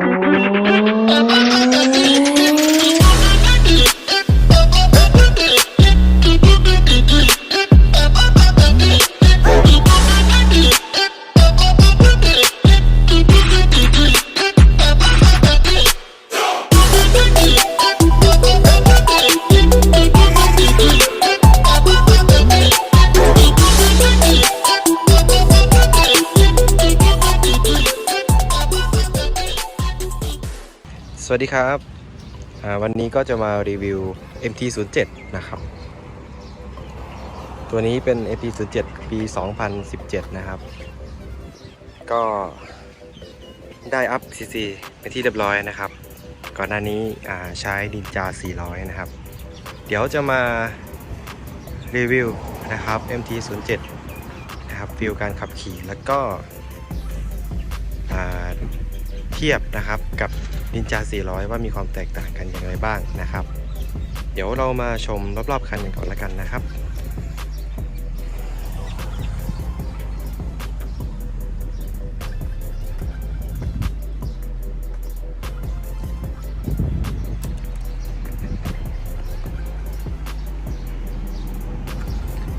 ส วัสดีครับ วันนี้ก็จะมารีวิว MT07 นะครับ ตัวนี้เป็น MT07 ปี 2017 นะครับ ก็ได้อัพ CC เป็นที่เรียบร้อยนะครับ ก่อนหน้านี้ใช้ดินจา 400 นะครับ เดี๋ยวจะมารีวิวนะครับ MT07 นะครับฟิลการขับขี่แล้วก็เทียบนะครับกับ นินจา 400 ว่ามีความแตกต่างกันอย่างไรบ้างนะครับ เดี๋ยวเรามาชมรอบๆคันกันก่อนละกันนะครับ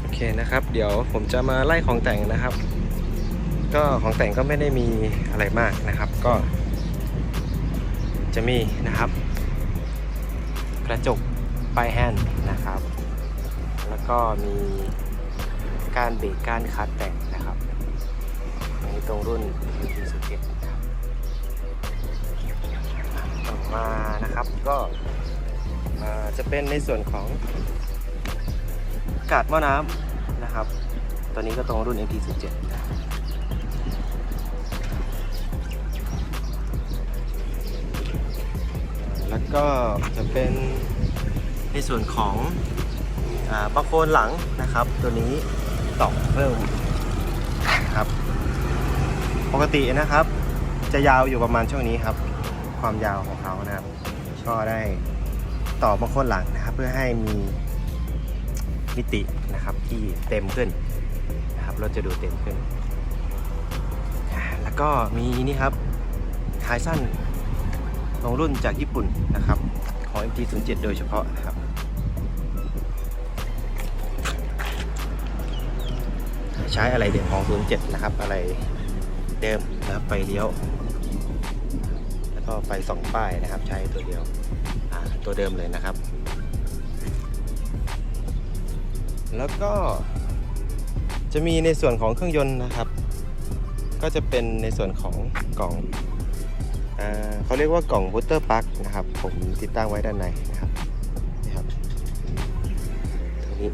โอเคนะครับเดี๋ยวผมจะมาไล่ของแต่งนะครับ ก็ของแต่งก็ไม่ได้มีอะไรมากนะครับ ก็ จะมีนะครับ กระจกปลายแฮนด์นะครับ แล้วก็มีการเบรกการคัดแต่งนะครับอันนี้ตรงรุ่น PT07 นะครับต่อมานะครับก็อ่าจะเป็นในส่วนของกาดหม้อน้ำนะครับ ตอนนี้ก็ตรงรุ่น MT07 แล้วก็จะเป็นในส่วนของอ่าบัคโคนหลังนะครับ ตัวนี้ต่อเพิ่มครับ ปกตินะครับ จะยาวอยู่ประมาณช่วงนี้ครับ ความยาวของเขานะครับ ก็ได้ต่อบัคโคนหลังนะครับ เพื่อให้มีมิตินะครับที่เต็มขึ้นนะครับรถจะดูเต็มขึ้น แล้วก็มีนี่ครับท้ายสั้น ลงรุ่นจากญี่ปุ่นนะครับ ของ MT07 โดยเฉพาะนะครับใช้อะไรเดิมของ 07 นะครับ อะไรเดิมนะครับไฟเลี้ยว แล้วก็ไฟสองป้ายนะครับ ใช้ตัวเดียวตัวเดิมเลยนะครับ แล้วก็จะมีในส่วนของเครื่องยนต์นะครับ ก็จะเป็นในส่วนของกล่อง เขาเรียกว่ากล่องบูตเตอร์ปลั๊กนะครับ ผมติดตั้งไว้ด้านในนะครับนี่ครับตัวนี้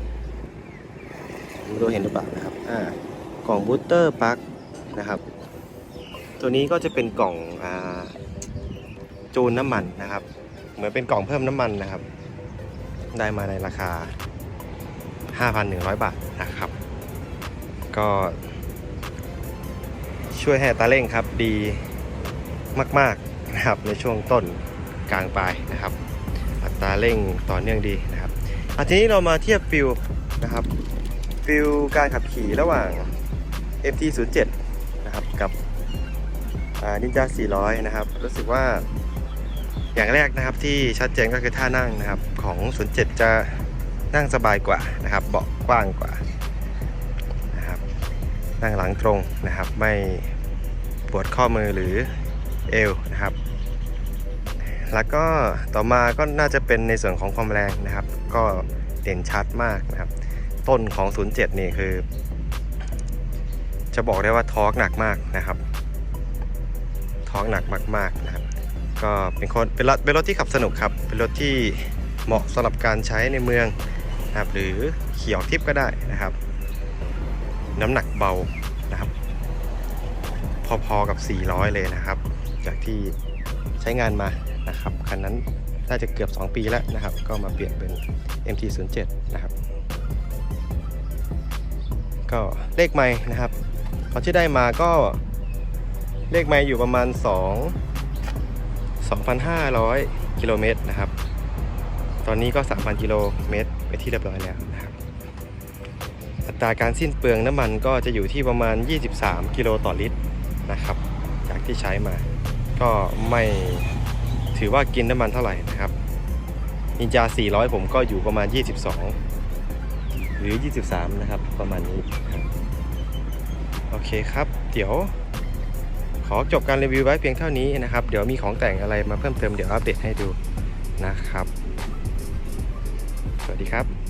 ไม่รู้เห็นหรือเปล่านะครับอ่ากล่องบูตเตอร์ปลั๊กนะครับ ตัวนี้ก็จะเป็นกล่องอ่าจูนน้ำมันนะครับ เหมือนเป็นกล่องเพิ่มน้ำมันนะครับ ได้มาในราคา 5,100 บาทนะครับ ก็ช่วยให้ตาเร่งครับดี มาก ๆนะครับในช่วงต้นกลางปลายนะครับ อัตราเร่งต่อเนื่องดีนะครับอาทีนี้เรามาเทียบฟิลนะครับฟิลการขับขี่ระหว่าง MT07 นะครับกับนินจา400 นะครับ รู้สึกว่าอย่างแรกนะครับที่ชัดเจนก็คือท่านั่งนะครับของ07จะนั่งสบายกว่านะครับ เบาะกว้างกว่านะครับนั่งหลังตรงนะครับ ไม่ปวดข้อมือหรือ เอวนะครับ แล้วก็ต่อมาก็น่าจะเป็นในส่วนของความแรงนะครับ ก็เด่นชัดมากนะครับ ต้นของ 07 นี่คือ จะบอกได้ว่าทอร์กหนักมากนะครับทอร์กหนักมากๆนะครับ ก็เป็นคนเป็นรถเป็นรถที่ขับสนุกครับ เป็นรถที่เหมาะสำหรับการใช้ในเมืองนะครับหรือขี่ออกทริปก็ได้นะครับ น้ำหนักเบานะครับ พอๆกับ 400 เลยนะครับ ที่ใช้งานมานะครับคันนั้นน่าจะเกือบ 2 ปีแล้วนะครับ ก็มาเปลี่ยนเป็น MT07 นะครับ ก็เลขไม้นะครับเขาที่ได้มาก็เลขไม้อยู่ประมาณ 2 2,500 กิโลเมตรนะครับ ตอนนี้ก็ 3,000 กิโลเมตรไปที่เรียบร้อยแล้วนะครับ อัตราการสิ้นเปลืองน้ำมันก็จะอยู่ที่ประมาณ 23 กิโลต่อลิตรนะครับ จากที่ใช้มา ก็ไม่ถือว่ากินน้ำมันเท่าไหร่นะครับนินจา 400 ผมก็อยู่ประมาณ 22 หรือ 23 นะครับ ประมาณนี้ โอเคครับ เดี๋ยว ขอจบการรีวิวไว้เพียงเท่านี้นะครับ เดี๋ยวมีของแต่งอะไรมาเพิ่มเติมเดี๋ยวอัปเดตให้ดูนะครับ สวัสดีครับ